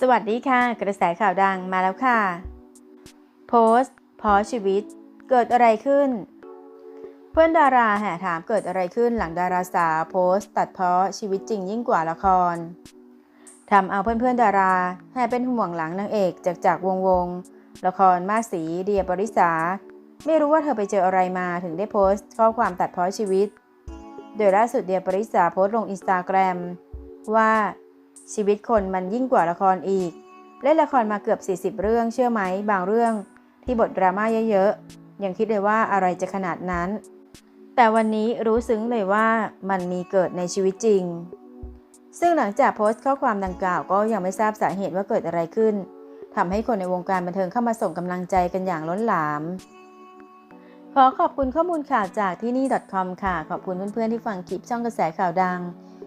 สวัสดีค่ะ กระแสข่าวดังมาแล้วค่ะ โพสต์พอชีวิต เกิดอะไรขึ้น เพื่อนดาราแห่ถามเกิดอะไรขึ้นหลังดาราสาวโพสต์ ตัดเพาะชีวิตจริงยิ่งกว่าละครทำเอาเพื่อนๆดาราแห่เป็นห่วงหลังนางเอกจากจากวงวง ละครมาสีเดียบริษา ไม่รู้ว่าเธอไปเจออะไรมาถึงได้โพสต์ ข้อความตัดเพาะชีวิต โดยล่าสุดเดียบริษาโพสต์ลงอินสตาแกรมว่า ชีวิตคนมันยิ่งกว่าละครอีก เล่นละครมาเกือบ 40 เรื่องเชื่อไหมบางเรื่อง ที่บทดราม่าเยอะๆ ยังคิดเลยว่าอะไรจะขนาดนั้น แต่วันนี้รู้ซึ้งเลยว่ามันมีเกิดในชีวิตจริง ซึ่งหลังจากโพสต์ข้อความดังกล่าวก็ยังไม่ทราบสาเหตุว่าเกิดอะไรขึ้นทำให้คนในวงการบันเทิงเข้ามาส่งกำลังใจกันอย่างล้นหลาม ขอขอบคุณข้อมูลข่าวจากที่นี่ .com ค่ะ ขอบคุณเพื่อนๆที่ฟังคลิปช่องกระแสข่าวดัง